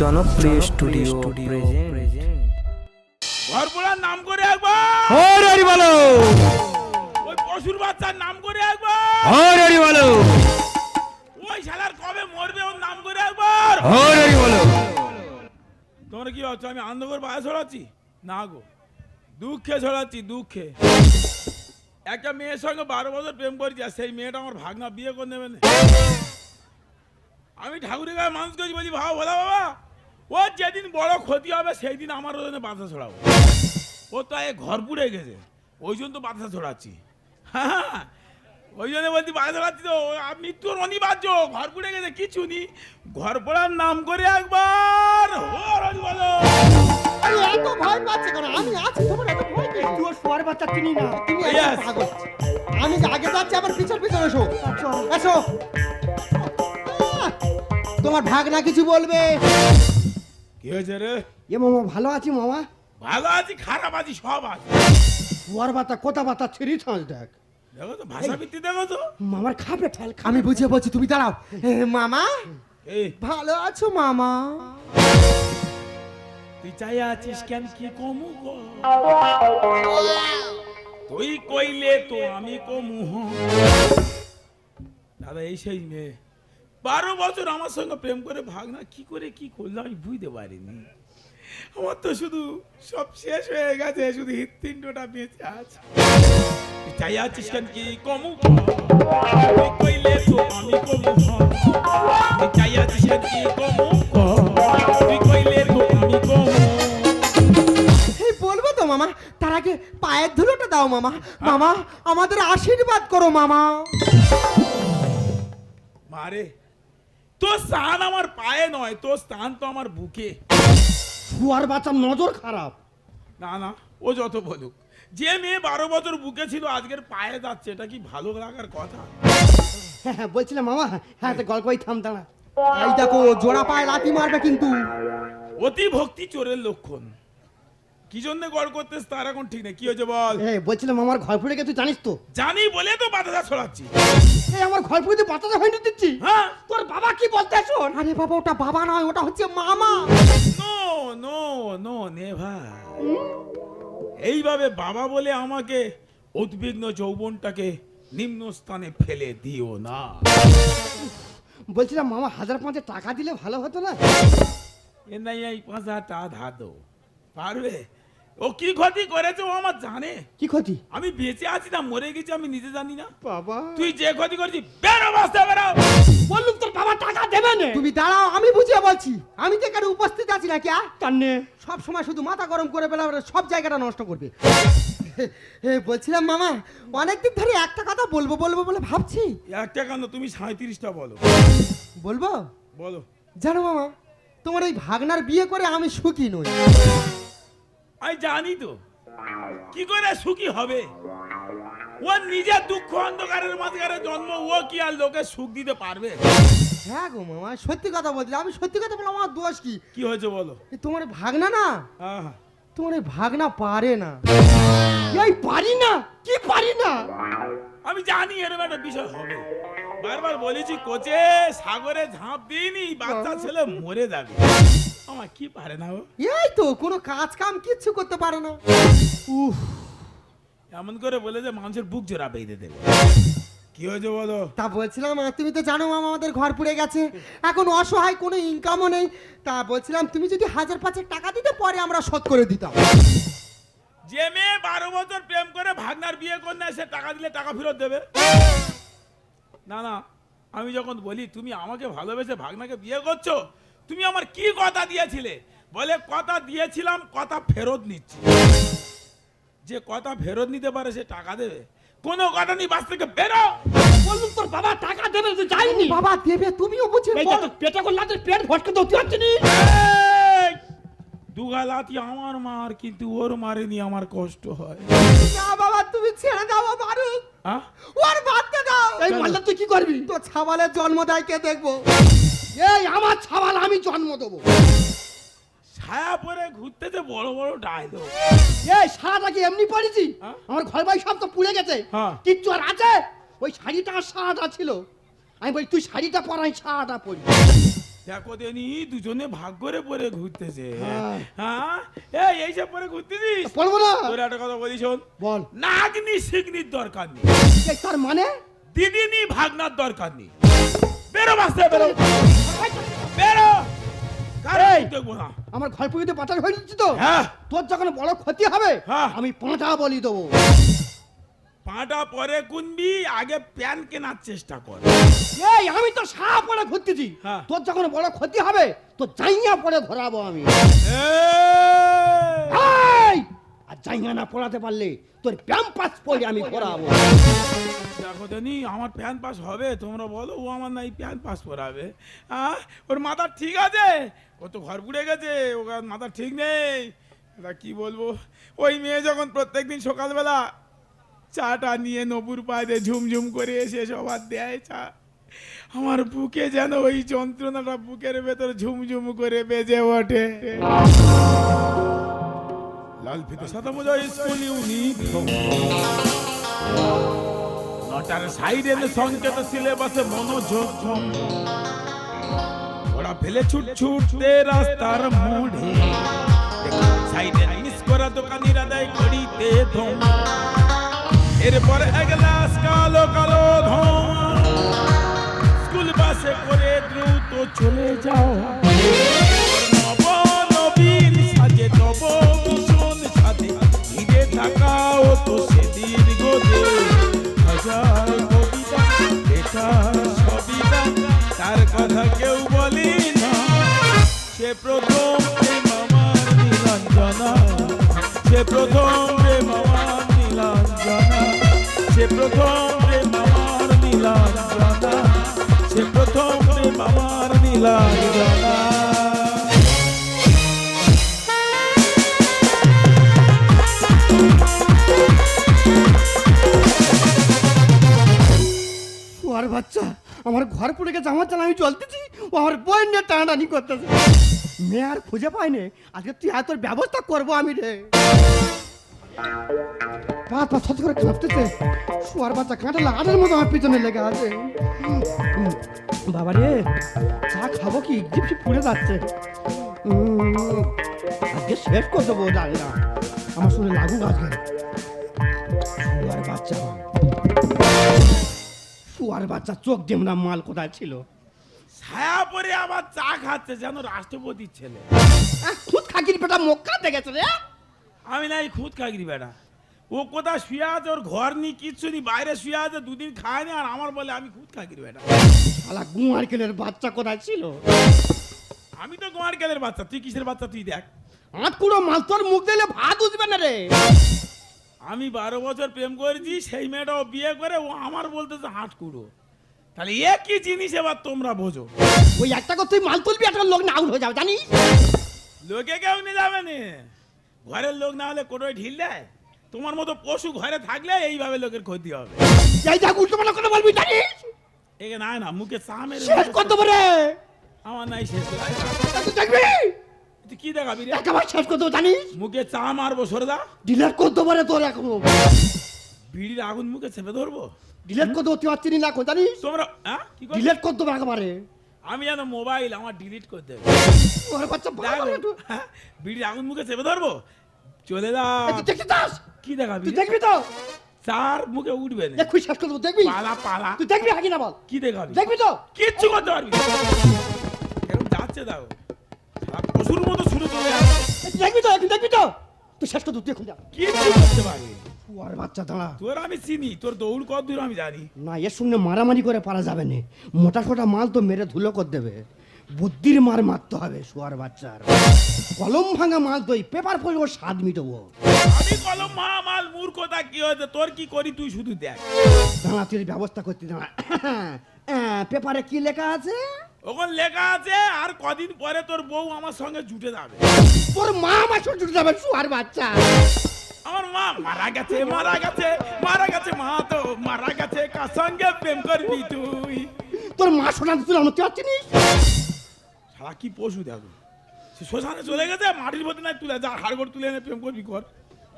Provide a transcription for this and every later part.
জনপ্রিয় studio present নাম করে একবার। হরি বলো। ওই পশুর বাচ্চার নাম করে একবার। হরি বলো। ওই শালার কবে মরবে ওর নাম করে একবার? হরি বলো। তোমরা কি হচ্ছে? আমি আনন্দকর বায়ে ছড়াচ্ছি? না গো দুঃখে ছড়াচ্ছি দুঃখে। একটা মেয়ের সঙ্গে বারো বছর প্রেম করেছি আর সেই মেয়েটা আমার ভাগনা বিয়ে করে নেবে না। আমি ঠাকুরের গায়ে মানুষ করছি বলছি ভাও ভোলা বাবা ও যেদিন বড় ক্ষতি হবে সেই দিন আমার ওজনে বাধা ছড়াবো ও তো এ ঘর পুড়ে গেছে ওই জন্য তো বাধা ছড়াচ্ছি হ্যাঁ ওই জন্য বলছি বাধা ছড়াচ্ছি তো মৃত্যুর অনিবার্য ঘর পুড়ে গেছে কিছু নি। ঘর পড়ার নাম করে একবার বলো। আরে এত ভয় পাচ্ছে কেন? আমি আছি তোমার এত ভয় নেই তুই ওর শোয়ার বাচ্চা চিনি না। তুমি পাগল। আমি আগে যাচ্ছি আবার পিছন পিছন এসো। এসো। আহ, তোমার ভাগনা কিছু বলবে? কি হয়েছে রে? এ মামা ভালো আছি মামা? ভালো আছি খারাপ আছি সব আছে। শোয়ার বাচ্চা কোথা বাচ্চা ছিঁড়ি ছাঁচ দেখ। দেখো তো ভাষা ভিত্তি দেখো তো। মামার খাবে ঠেল আমি বুঝিয়ে বলছি তুমি দাঁড়াও। মামা? ভালো আছো মামা? তুই চাই আছিস কেন কি কমু তুই কইলে তো আমি কমু হ। দাদা এই সেই মেয়ে। বারো বছর আমার সঙ্গে প্রেম করে ভাগনা কি করে কি করল আমি বুঝতে পারিনি। আমার তো শুধু সব শেষ হয়ে গেছে শুধু হৃৎপিণ্ডটা বেঁচে আছে। চাই আছিস কেন কি কমু কইলে তো আমি কমু। চাই আছিস কেন কি কমু তুই কইলে তো আমি কমু এই বলব তো মামা তার আগে পায়ের ধুলোটা দাও মামা। মামা আমাদের আশীর্বাদ করো মামা। মারে তোর স্থান আমার পায়ে নয় তোর স্থান তো আমার বুকে। শুয়ার বাচ্চার নজর খারাপ। না না ও যত বলুক। যে মেয়ে বারো বছর বুকে ছিল আজকের পায়ে যাচ্ছে এটা কি ভালো লাগার কথা? হ্যাঁ হ্যাঁ বলছিলাম মামা হ্যাঁ তো গল্পই থাম দাঁড়া। এই দেখো জোড়া পায়ে লাথি মারবে কিন্তু। অতি ভক্তি চোরের লক্ষণ। কি জন্য গড় করতেস তার এখন ঠিক নেই। কি হয়েছে বল? হ্যাঁ বলছিলাম আমার ঘর ফুড়ে গেছে জানিস তো? জানি বলে তো বাধা ছড়াচ্ছি। এই আমার ঘর ফুড়ে বাচ্চাটা হয়নি দিচ্ছি। হ্যাঁ? তোর বাবা কি বলতে শোন? আরে বাবা ওটা বাবা নয় ওটা হচ্ছে মামা। নো নো নো এইভাবে বাবা বলে আমাকে উদ্বিগ্ন যৌবনটাকে নিম্ন স্থানে ফেলে দিও না। বলছিলাম মামা হাজার পাঁচে টাকা দিলে ভালো হতো না? এ নাই এই পাঁচ হাজার টাকা ধার দেবো পারবে? ও কি ক্ষতি করেছে ও আমার জানে। কি ক্ষতি? আমি বেঁচে আছি না মরে গেছি আমি নিজে জানি না। বাবা। তুই যে ক্ষতি করেছিস বেরো বাঁচতে বেরো বললুম তোর বাবা টাকা দেবে না। তুমি দাঁড়াও আমি বুঝিয়ে বলছি। আমি তো এখানে উপস্থিত আছি নাকি আ? কান্নে। সব সময় শুধু মাথা গরম করে পেলে আবার সব জায়গাটা নষ্ট করবে। এ, বলছিলাম মামা অনেকদিন ধরে একটা কথা বলব বলব বলে ভাবছি। একটা কেন? তুমি সাঁত্রিশটা বলো। বলব? বলো। জানো মামা তোমার এই ভাগনার বিয়ে করে আমি সুখী নই। আমি জানি তো। কি করে সুখী হবে? ও নিজের দুঃখ অন্ধকারের মাঝখানে জন্ম ও কি আর লোকে সুখ দিতে পারবে? হ্যাঁ গো মামা সত্যি কথা বলছি। আমি সত্যি কথা বললাম আমার দোষ কি? কি হয়েছে বলো? তোমার ভাগনা না? আহা, তোমার এই ভাগনা পারে না। এই পারি না? কি পারি না? আমি জানি এরকম একটা বিষয় হবে। বারবার বলেছি কোচে সাগরে ঝাঁপ দিইনি বাচ্চা ছেলে মরে যাবে। আমার কি পারে না ও এই তো কোনো কাজ কাম কিচ্ছু করতে পারে না। উফ এমন করে বলে যে মানুষের বুক জোড়া বেঁধে দেবে। কি হয়েছে বলো? তা বলছিলাম তুমি তো জানো মামা আমাদের ঘর পুড়ে গেছে। এখন অসহায় কোনো ইনকামও নেই। তা বলছিলাম তুমি যদি হাজার পাঁচেক টাকা দিতে পরে আমরা শোধ করে দিতাম। যে মেয়ে বারো বছর প্রেম করে ভাগনার বিয়ে করে নেয় সে টাকা দিলে টাকা ফেরত দেবে? না না আমি যখন বলি তুমি আমাকে ভালোবেসে ভাগনাকে বিয়ে করছ তুমি আমার কি কথা দিয়েছিলে? বলে কথা দিয়েছিলাম কথা ফেরত নিচ্ছি। যে কথা ফেরত নিতে পারে সে টাকা দেবে। কোনো কথা নেই বাস থেকে বেরো। বললুম তোর বাবা টাকা দেবে তুই যাইনি? বাবা দেবে তুমিও বুঝে পেটে করলে পেট ভটকে ধরতে পারছি নি! দুগালাতি আমার মার কিন্তু ওর মারেনি আমার কষ্ট হয়। না বাবা তুমি ছেড়ে দাও মারুক হ্যাঁ? ওর বাদতে দাও। এই মারলে তুই কি করবি? তো ছাবালের জন্ম দেয় কে দেখব? এই আমার ছাওয়াল আমি জন্ম দেবো। ছায়া পরে ঘুরতেছে বড় বড় ডায়লগ। এই সারাটা কি এমনি পড়েছি? হ্যাঁ? আমার ঘর বাড়ি সব তো পুড়ে গেছে। হ্যাঁ। কিচ্ছু আর আছে? ওই শাড়িটা আর সারাটা ছিল। আমি বলি তুই শাড়িটা পরাই সারাটা পরি। দেখো দেনি দুজনে ভাগ করে পরে ঘুরতেছে। হ্যাঁ। হ্যাঁ? এই এইসব পরে ঘুরতেছিস? বলব না। তোর একটা কথা বলি শোন। বল। নাগনি সিগনির দরকার নেই। তার মানে? দিদিনি ভাগনার দরকার নেই। বেরো বাসতে বেরো। বেরো। আমার ঘর পুজোতে পাচার হয়ে যাচ্ছে তো। হ্যাঁ। তোর যখন বড় ক্ষতি হবে হ্যাঁ। আমি পাঁটা বলি দেবো। পাঁটা পরে কুনবি আগে প্যান কেনার চেষ্টা কর। এই আমি তো সাপ পরে ঘুরতেছি। হ্যাঁ। তোর যখন বড় ক্ষতি হবে তো জাইয়া পরে ঘোরাবো আমি। এই! এই! না পড়াতে পারলে তোর প্যাম পাস পরে আমি পড়াবো। দেখো দেনি আমার প্যান পাস হবে, তোমরা বলো, ও আমার নাই, প্যান পাস পড়াবে। হ্যাঁ ওর মাথা ঠিক আছে? ও তো ঘর পুড়ে গেছে, ওর মাথা ঠিক নেই। তা কি বলব? ওই মেয়ে যখন প্রত্যেকদিন সকালবেলা চাটা নিয়ে নপুর পায়ে ঝুমঝুম করে এসে সবার দেয় চা, আমার বুকে যেন ওই যন্ত্রণাটা বুকের ভেতর ঝুমঝুম করে বেজে ওঠে। লাল ফিতে। সাদা মোজা স্কুল ইউনিফর্ম নটার সাইডের সংকেত সিলেবাসে মনোযোগ। ওরা ফেলে ছুট ছুটতে রাস্তার মোড়ে। সাইডে মিস করা দোকানিরা দেয় ঘড়িতে ধম এরপর এক গ্লাস কালো কালো ধম স্কুল বাসে করে দ্রুত চলে যাও নব নবীন সাজে ঘিরে থাকাও তো সে হাজার কবিতা বেকার সবিতা তার কথা কেউ বলি না। সে প্রথম প্রেম আমার নীলাঞ্জনা, সে প্রথম প্রেম আমার নীলাঞ্জনা, সে প্রথম প্রেম আমার নীলাঞ্জনা, সে প্রথম প্রেম আমার নীলাঞ্জনা। আমার ঘর পুড়ে গেছে, আমার জানা আমি চলতেছি, ও আমার বই নিয়ে টানাটানি করতেছে। মেয়ে আর খুঁজে পাইনি আজকে তুই এত ব্যবস্থা করব আমি রে। রাত পা ছট করে কাঁপতেছে। শুয়ার বাচ্চা কাঁটা লাগানোর মতো আমার পিছনে লেগে আছে। বাবা রে চা খাব কি? জিপসি পুড়ে যাচ্ছে। আজকে শেষ করে দেবো জানি না। আমার শুনে লাগুক আজকে। শুয়ার বাচ্চা। শুয়ার বাচ্চা চোখ দেমনা মাল কোথায় ছিল? ছায়া পরে আবার চা খাচ্ছে যেন রাষ্ট্রপতির ছেলে। খুদ খাকির পেটা মক্কা দেখেছে রে আমি নাই খুদ খাগরি বেটা। ও কোথায় শুয়ে আছে ওর ঘর নি কিচ্ছু নি বাইরে শুয়ে আছে দুদিন খায়নি আর আমার বলে আমি খুদ খাগরি বেটা। শালা গুয়ার কেলের বাচ্চা কোথায় ছিল? আমি তো গোয়ার গেলের বাচ্চা তুই কিসের বাচ্চা তুই দেখ। আট কুড়ো মাল তোর মুখ দিলে ভাত উঠবে না রে। আমি বারো বছর প্রেম করেছি সেই মেয়েটাও বিয়ে করে ও আমার বলতেছে হাট কুড়ো। তাহলে একই জিনিস এবার তোমরা বোঝো। ওই একটা কথা তুই মাল তুলবি একটা লোক না আউট হয়ে যাবে জানিস? লোকে কেউ নিয়ে যাবে না। ঘরের লোক না হলে কোটোয় ঢিল দেয়? তোমার মতো পশু ঘরে থাকলে এইভাবে লোকের ক্ষতি হবে। এই দেখ উল্টো পাল্টা কথা বলবি জানিস? একে না না মুখে চা মেরে শেষ করতে পারে আমার নাই শেষ। তুই দেখবি? তুই কি দেখাবি রে? একেবারে শেষ করতে জানিস? মুখে চা মারবো সরদা? ডিলেট করতে পারে তোর এখন। বিড়ির আগুন মুখে চেপে ধরবো? ডিলেট করতে তুই আর চিনি না কো জানিস? তোমরা হ্যাঁ? কি ডিলেট করতে হবে একেবারে। আমি যেন মোবাইল আমার ডিলিট করতে হবে ওর বাচ্চা হ্যাঁ, বিড়ির আগুন মুখে চেপে ধরবো? চলে যা দেখতে চাস? কি দেখাবি তুই দেখবি তো? চার মুখে উঠবে না। দেখবি শেষ করে দেবো দেখবি? পালা পালা। তুই দেখবি আগে না বল? কি দেখাবি? দেখবি তো? কিচ্ছু করতে পারবি। এরকম যাচ্ছে দাও পশুর মতো ছুটে চলে দেখবি তো এখন দেখবি তো। তুই শেষ করে তুই এখন যা। কিচ্ছু করতে। ওর বাচ্চা দাঁড়া। তোর আমি চিনি তোর দৌড় কত দূর আমি জানি। না এর সঙ্গে মারামারি করে পারা যাবে না। মোটা সোটা মাল তো মেরে ধুলো করে দেবে। বুদ্ধির মার মারতে হবে শোয়ার বাচ্চার। কলম ভাঙা মাল তো পেপার পড়ে ওর স্বাদ মিটবো। আমি কলম মহামাল মূর্খতা কি হয়েছে? তোর কি করি তুই শুধু দেখ। দাঁড়া তুই ব্যবস্থা করতে দাঁড়া। পেপারে কি লেখা আছে? ওখানে লেখা আছে আর কদিন পরে তোর বউ আমার সঙ্গে জুটে যাবে। তোর মা আমার ছোট জুটে যাবে শোয়ার বাচ্চা। আমার মা মারা গেছে মারা গেছে মারা গেছে মা তো মারা গেছে কার সঙ্গে প্রেম করবি তুই? তোর মা শোনা তুই আমার তুই চিনিস সারা কি পশু দেখো। সে শ্মশানে চলে গেছে মাটির মধ্যে নাই তুলে যা হাড়গোড় তুলে এনে প্রেম করবি কর।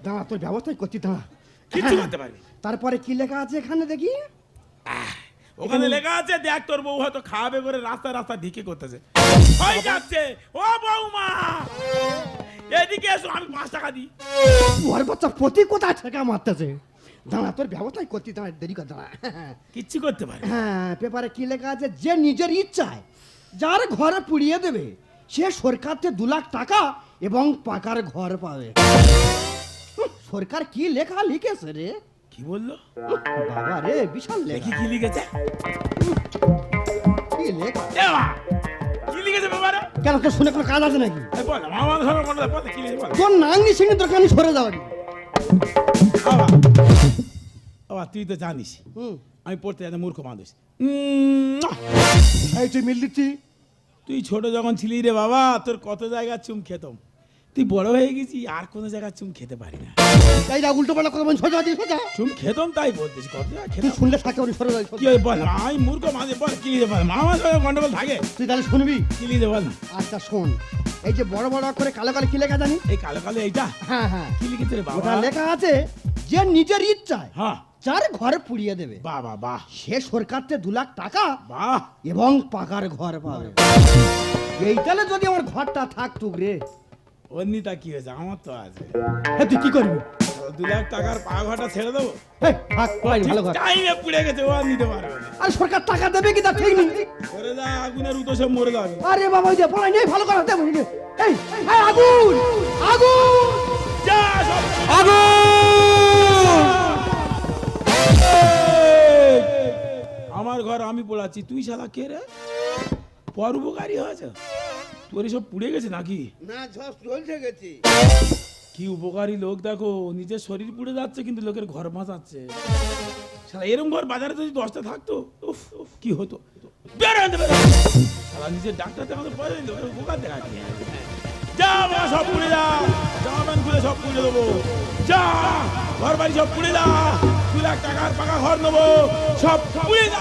দাঁড়া তোর ব্যবস্থাই করছি দাঁড়া। কিচ্ছু করতে পারবি তারপরে কি লেখা আছে এখানে দেখি? ওখানে লেখা আছে দেখ তোর বউ হয়তো খাওয়াবে করে রাস্তা রাস্তা ঢিকে করতেছে। হয়ে যাচ্ছে ও বৌমা এদিকে এসো আমি পাঁচ টাকা দিই। ওর বাচ্চা প্রতি কোথায় ঠেকা মারতেছে? দাঁড়া তোর ব্যবস্থাই করতে দাঁড়া দেরি কর দাঁড়া। কিচ্ছু করতে পারে হ্যাঁ পেপারে কি লেখা আছে? যে নিজের ইচ্ছায় যার ঘরে পুড়িয়ে দেবে সে সরকার থেকে দু লাখ টাকা এবং পাকার ঘর পাবে। সরকার কি লেখা লিখেছে রে? কি বলল? বাবা রে বিশাল লেখি। কি লিখেছে। কি লেখা? কি লিখেছে ব্যাপারে? কেন তোর শুনে কোনো কাজ আছে নাকি? বল মামা ধরো মনে বল কি লিখেছে বল। তোর নাংনি সিংহে তোর কানি সরে যাওয়া বাবা বাবা তুই তো জানিস আমি পড়তে যাতে মূর্খ মানুষ! এই তুই মিল দিচ্ছি। তুই ছোট যখন ছিলি রে বাবা তোর কত জায়গার চুম খেতাম। তুই বড় হয়ে গেছি আর কোনো জায়গার চুম খেতে পারি না। যা উল্টো পাল্টা কথা বল সোজা দিয়ে সোজা। চুম খেতাম তাই বলতেছি কত তুই খেতাম শুনলে থাকে ওর সরে যাই কি হয় বল আমি মূর্খ মাঝে বল কি লিখে বল মামার সঙ্গে গন্ডগোল থাকে। তুই তাহলে শুনবি? কি লিখে বল? না আচ্ছা শোন এই যে বড় বড় করে কালো কালো কি লেখা জানি এই কালো কালো এইটা? হ্যাঁ হ্যাঁ। কি লিখেছে রে ওটা লেখা আছে যে নিজের ইচ্ছায় হ্যাঁ। যার ঘরে পুড়িয়ে দেবে বাহ বাহ সে সরকার থেকে দু লাখ টাকা বাহ। এবং পাকার ঘর পাবে। এই তাহলে যদি আমার ঘরটা থাকতুক রে। অন্যটা কি হয়েছে? আমার তো আছে। হ্যাঁ তুই কি করবি? দু লাখ টাকার পা ঘরটা ছেড়ে দেবো? এই, থাক পাই ভালো ঘর টাইমে পুড়ে গেছে ও আর নিতে পারবে না। আর সরকার টাকা দেবে কি তা? ঠিক নেই। করে যা আগুনের উতো সব মরে যাবে। আরে বাবা ওই যে পড়াই নেই ভালো করে দেবো এই এই আগুন! আগুন! যা সব আমার ঘর আমি পড়াচ্ছি। তুই শালা কে রে? পরোপকারী হয়েছে? তোর সব পুড়ে গেছে নাকি? না সব চলছে গেছি। কি উপকারী লোক দেখো, নিজের শরীর পুড়ে যাচ্ছে কিন্তু লোকের ঘর বাঁচাচ্ছে শালা, এরম ঘর বাজারে যদি দশটা থাকতো, উফ উফ, কি হতো। শালা, নিজের ডাক্তার দেখাতে পারে উপকার দেখাচ্ছে। যা, বাবা, সব পুড়ে যা। জামা প্যান্ট খুলে সব পুড়ে দেবো। যা ঘর বাড়ি সব পুড়ে যা। দু লাখ টাকার পাকা ঘর নেব। সব পুড়ে যা।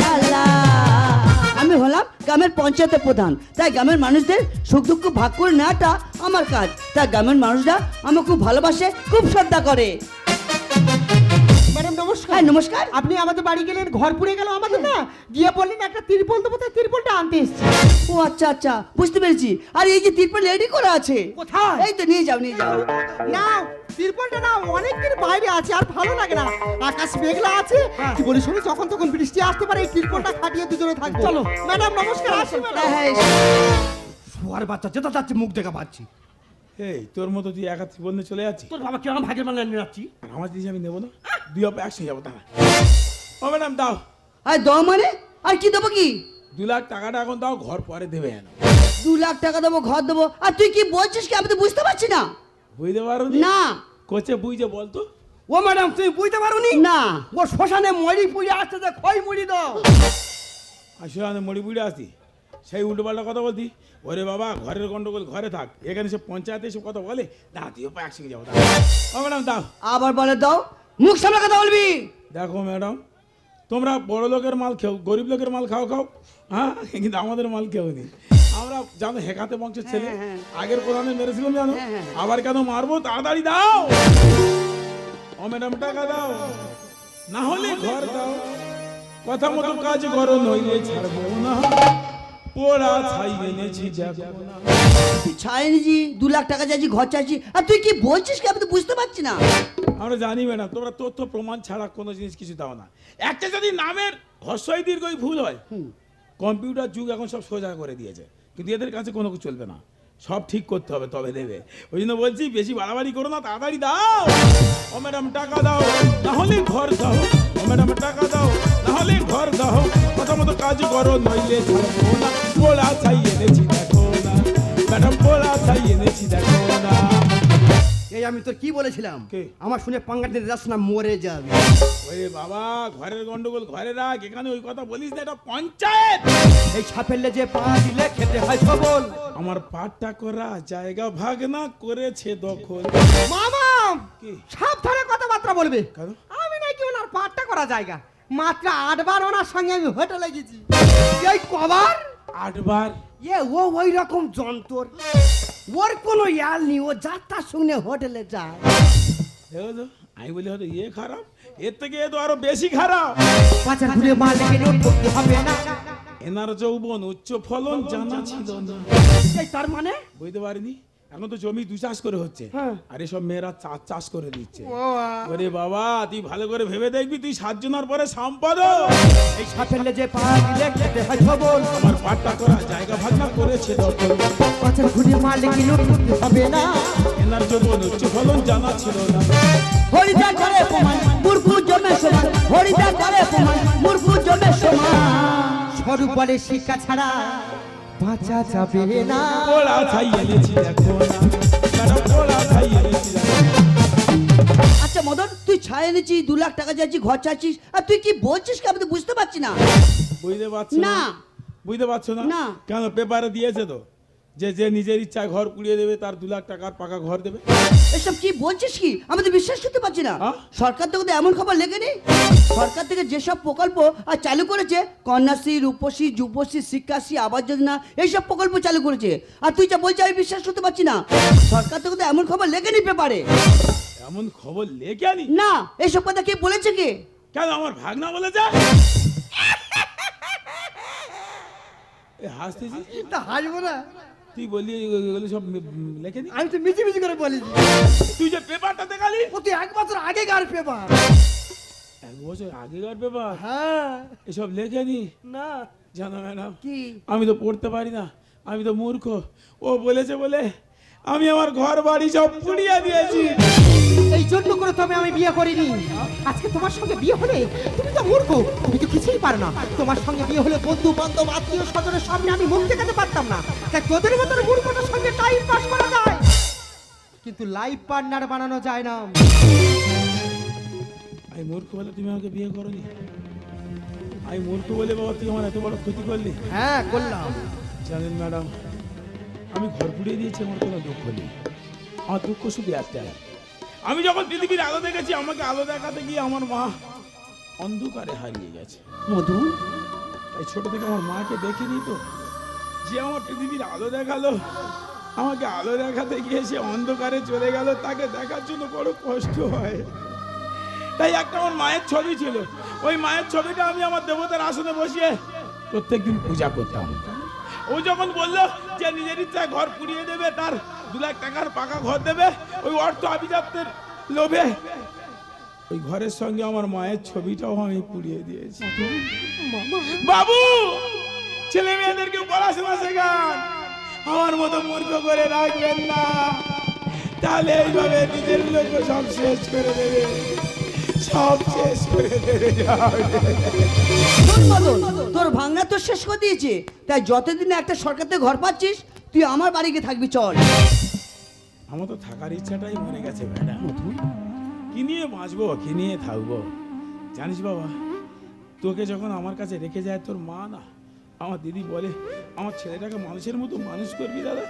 গ্রামের পঞ্চায়েতের প্রধান। তাই গ্রামের মানুষদের সুখ দুঃখ ভাগ করে নেওয়াটা আমার কাজ। তাই গ্রামের মানুষরা আমাকে খুব ভালোবাসে, খুব শ্রদ্ধা করে। নমস্কার। হ্যাঁ নমস্কার। আপনি আমাদের বাড়ি গেলেন ঘর পুড়ে গেল আমাদের না? গিয়ে বললেন একটা তিরপল দেবো তাই তিরপলটা আনতে এসছি। ও আচ্ছা আচ্ছা বুঝতে পেরেছি। আর এই যে তিরপল রেডি করা আছে। কোথায়? এই তো নিয়ে যাও নিয়ে যাও। না তিরপলটা না অনেকদিন বাইরে আছে আর ভালো লাগে না। আকাশ মেঘলা আছে কি বলি শুনি যখন তখন বৃষ্টি আসতে পারে এই তিরপলটা খাটিয়ে দুজনে থাকব। চলো। ম্যাডাম নমস্কার আসি ম্যাডাম। হ্যাঁ হ্যাঁ এসো। বাচ্চা যেটা যাচ্ছে মুখ দেখা পাচ্ছি এই তোর মতো তুই একা জীবনে চলে যাচ্ছিস? তোর বাবা কেমন ভাগের মানে নিয়ে যাচ্ছি আর আমার জিনিস আমি নেব না। দুই অপ একসঙ্গে যাব তাহলে ও ম্যাডাম দাও। আর দাও মানে? আর কি দেবো কি? দু লাখ টাকাটা এখন দাও ঘর পরে দেবে কেন দু লাখ টাকা দেবো ঘর দেবো। আর তুই কি বলছিস কি? আমি তো বুঝতে পারছি না। বুঝতে পারো না। কোচে বুঝছে বলতো ও ম্যাডাম তুমি বুঝতে পারো না। ও শ্মশানে মরি পুড়ে আসতে যে খই মুড়ি দাও। আসলে আমি মরি বুড়ে আসি? সেই উল্টো পাল্টা কথা বলতি? ওরে বাবা ঘরের গন্ডগোল ঘরে থাক। এখানে সে পঞ্চায়েতে এসব কথা বলে না তুইও পা একসঙ্গে যাব ও ম্যাডাম দাও। আবার বলে দাও মুখ সামনে কথা বলবি। দেখো ম্যাডাম তোমরা বড় লোকের মাল খেও গরিব লোকের মাল খাও খাও। হ্যাঁ কিন্তু আমাদের মাল খেও নি। আমরা জানো হেকাতে বংশের ছেলে। আগের কোরআনে মেরেছিলাম জানো? আবার কেন মারবো? তাড়াতাড়ি দাও। ও ম্যাডাম টাকা দাও। না হলে ঘর দাও। কথা মতো কাজ করো নইলে ছাড়বো না। পোড়া ছাই এনেছি দেখো। না তুই ছাই নিজি দু লাখ টাকা চাইছি ঘর চাইছি আর তুই কি বলছিস কি? আমি তো বুঝতে পারছি না। আমরা জানি ম্যাডাম তোমরা তথ্য প্রমাণ ছাড়া কোনো জিনিস কিছু দাও না। একটা যদি নামের হর্ষই দীর্ঘই ভুল হয় কম্পিউটার যুগ এখন সব সোজা করে দিয়েছে। কিন্তু এদের কাছে কোনো কিছু চলবে না। সব ঠিক করতে হবে তবে দেবে। ওই জন্য বলছি বেশি বাড়াবাড়ি করো না তাড়াতাড়ি দাও। ও ম্যাডাম টাকা দাও। নাহলে ঘর দাও। কাজ করো নইলে ছাড়বো না পোড়া ছাই এনেছি দেখো এনেছি দেখো না। এই আমি তোর কি বলেছিলাম? কে? আমার শুনে পাঙ্গা দিতে যাস না মরে যাবে। ওরে বাবা ঘরের গন্ডগোল ঘরে রাখ। এখানে ওই কথা বলিস না এটা পঞ্চায়েত। এই ছাপেললে যে পা দিলে খেতে হয় সবল। আমার পাটটা করা জায়গা ভাগ না করেছে দখল। মামা! সাবধানে কথাবার্তা বলবে? আমি নাকি ওনার পাটটা করা জায়গা। মাত্র আটবার ওনার সঙ্গে আমি হোটেলে গেছি। এই কবার? আটবার? এ ও ওই রকম যন্ত্র। ওর কোনো ইয়াল নেই ও যার তার সঙ্গে হোটেলে যায়। আমি বলি হয়তো ইয়ে খারাপ? এর থেকে এ তো আরও বেশি খারাপ। বাজার ঘুরে মাল লেগে নোট করতে হবে না। এনার যৌবন উচ্চ ফলন জানা ছিল না। তার মানে? বুঝতে পারিনি? এখন তো জমি দু চাষ করে হচ্ছে। হ্যাঁ। আর এসব মেয়েরা চাষ চাষ করে দিচ্ছে। ওরে বাবা তুই ভালো করে ভেবে দেখবি তুই সাতজনের পরে সম্পাদক। এই ছাপেললে যে আমার পাট্টা করা জায়গা ভাগনা করেছে বাজার ঘুরে মাল নোট হবে না? এনার যৌবন উচ্চ ফলন জানা ছিল না। হরিদা করে প্রমাণ মুরগু জমে সমান। হরিদা করে প্রমাণ মুরগু জমে সমান। স্বরূপ বলে শিক্ষা ছাড়া বাঁচা যাবে না দেখো না। আচ্ছা মদন তুই ছায় এনেছিস দু লাখ টাকা যাচ্ছি ঘর চাচ্ছিস আর তুই কি বলছিস কি আমি তো বুঝতে পারছি না বুঝতে পারছি না। না বুঝতে পারছ না না। কেন পেপারে দিয়েছে তো যে যে নিজের ইচ্ছায় ঘর কুড়িয়ে দেবে তার দু লাখ টাকার পাকা ঘর দেবে। এসব কি বলছিস কি? আমি তো বিশ্বাস করতে পারছি না। হ্যাঁ? সরকার থেকে তো এমন খবর লেগে লেগেনি সরকার থেকে যেসব প্রকল্প আর চালু করেছে কন্যাশ্রী রূপশ্রী যুবশ্রী শিক্ষাশ্রী আবাস যোজনা এইসব প্রকল্প চালু করেছে। আর তুই যা বলছিস আমি বিশ্বাস করতে পারছি না। সরকার থেকে তো এমন খবর লেগে লেগেনি পেপারে। এমন খবর লেগে আনি না এইসব কথা কে বলেছে কে? কেন আমার ভাগনা বলে যা এ হাসতেছিস? তা হাসবো না। তুই বলি এগুলো সব উম, লেখেনি আমি তো মিজি মিজি করে বলি তুই যে পেপারটা দেখালি? ও তুই এক বছর আগেকার পেপার। এক বছর আগেকার পেপার? হ্যাঁ। এসব লেখেনি না? জানো ম্যাডাম কি? আমি তো পড়তে পারি না। আমি তো মূর্খ। ও বলেছে বলে আমি আমার ঘর বাড়ি সব পুড়িয়ে দিয়েছি। এই জন্য করে তবে আমি বিয়ে করিনি। আজকে তোমার সঙ্গে বিয়ে হলে তুমি তো মূর্খ। তুমি তো কিছুই পারো না। তোমার সঙ্গে বিয়ে হলে বন্ধু বান্ধব আত্মীয় স্বজনের সামনে আমি মুখ দেখাতে পারতাম না? তাই তোদের মতন মূর্খটার সঙ্গে টাইম পাস করা যায়? কিন্তু লাইফ পার্টনার বানানো যায় না। আমি মূর্খ বলে তুমি আমাকে বিয়ে করনি? আমি মূর্খ বলে বাবা তুই আমার এত বড় ক্ষতি করলি? হ্যাঁ করলাম। জানেন ম্যাডাম আমি ঘর পুড়িয়ে দিয়েছি আমার কোনো দুঃখ নেই। আমার দুঃখ শুধু একটাই। আমি যখন পৃথিবীর আলো দেখেছি আমাকে আলো দেখাতে গিয়ে আমার মা অন্ধকারে হারিয়ে গেছে। মধু? তাই ছোট থেকে আমার মাকে দেখিনি তো। যে আমার পৃথিবীর আলো দেখাল আমাকে আলো দেখাতে গিয়ে সে অন্ধকারে চলে গেল তাকে দেখার জন্য বড় কষ্ট হয়। তাই একটা আমার মায়ের ছবি ছিল। ওই মায়ের ছবিটা আমি আমার দেবতার আসনে বসিয়ে প্রত্যেকদিন পূজা করতাম। ও যখন বলল যে নিজের ইচ্ছায় ঘর পুড়িয়ে দেবে, তার দু লাখ টাকার পাকা ঘর দেবে, ওই অর্থ আভিজাত্যের লোভে। ওই ঘরের সঙ্গে আমার মায়ের ছবিটাও আমি পুড়িয়ে দিয়েছি। বাবু, ছেলে মেয়েদেরকে পড়াশোনা শেখান। আমার মতো মূর্খ করে রাখবেন না। তাহলে এইভাবে নিজের লোক সব শেষ করে দেবে। সব শেষ করে দেবে। তোর ভাঙনা তো শেষ করে দিয়েছে। তাই যতদিন একটা সরকার থেকে ঘর পাচ্ছিস, তুই আমার বাড়ি গিয়ে থাকবি, চল। আমার তো থাকার ইচ্ছাটাই মরে গেছে ম্যাডাম কি নিয়ে বাঁচবো, কি নিয়ে থাকব? জানিস বাবা, তোকে যখন আমার কাছে রেখে যায় তোর মা না, আমার দিদি বলে, আমার ছেলেটাকে মানুষের মতো মানুষ করবি, দাদা?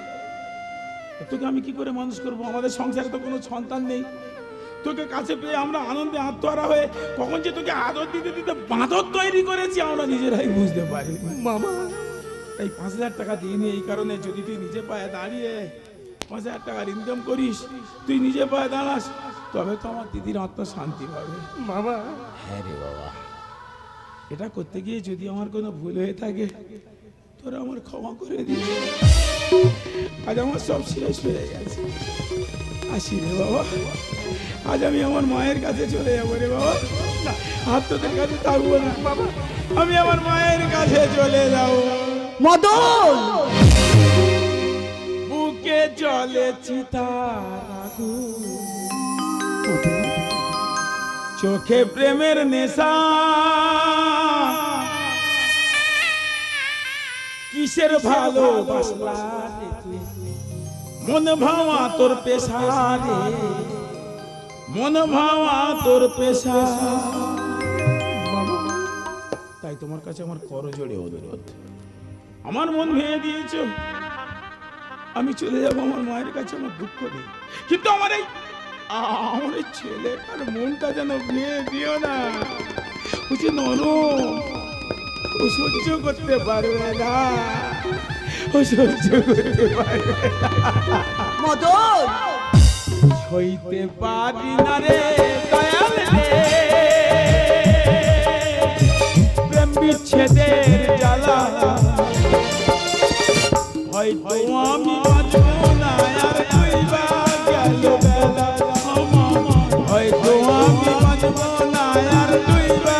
তোকে আমি কি করে মানুষ করব? আমাদের সংসারে তো কোনো সন্তান নেই। তোকে কাছে পেয়ে আমরা আনন্দে আত্মহারা হয়ে কখন যে তোকে আদর দিতে দিতে বাঁদর তৈরি করেছি আমরা নিজেরাই বুঝতে পারি মামা এই পাঁচ হাজার টাকা দিয়ে নি এই কারণে যদি তুই নিজে পায়ে দাঁড়িয়ে পাঁচ হাজার টাকার ইনকাম করিস তুই নিজে পায়ে দাঁড়াস তবে তো আমার দিদির আত্মা শান্তি পাবে। মামা। হ্যাঁ রে বাবা। এটা করতে গিয়ে যদি আমার কোনো ভুল হয়ে থাকে তোরা আমার ক্ষমা করে দিস আজ আমার সব শেষ হয়ে গেছে। আসি রে বাবা। আজ আমি আমার মায়ের কাছে চলে যাব রে বাবা। না, আর তোদের কাছে থাকব না। বাবা আমি আমার মায়ের কাছে চলে যাব। মদন! বুকে জলে আগুন। চোখে প্রেমের নেশা। কিসের ভালোবাসলা? রে তুই? মন ভাওয়া তোর পেশা রে। মন ভাওয়া তোর পেশা। তাই তোমার কাছে আমার করজোড়ে অনুরোধ। আমার মন ভেঙে দিয়েছ। আমি চলে যাব, আমার মায়ের কাছে আমার দুঃখ নেই। কিন্তু আমার এই আমার এই ছেলেটার মনটা যেন ভেঙে দিও না। ও যে নরম। ও সহ্য করতে পারবে না। সহ্য করতে পারবে মদন! সইতে পারি না রে, দয়াল প্রেম বিচ্ছেদের জ্বালা। হয়তো আমি বাঁচব না, আর কইবা গেল বেলা। হয়তো আমি বাঁচব না, আর কইবা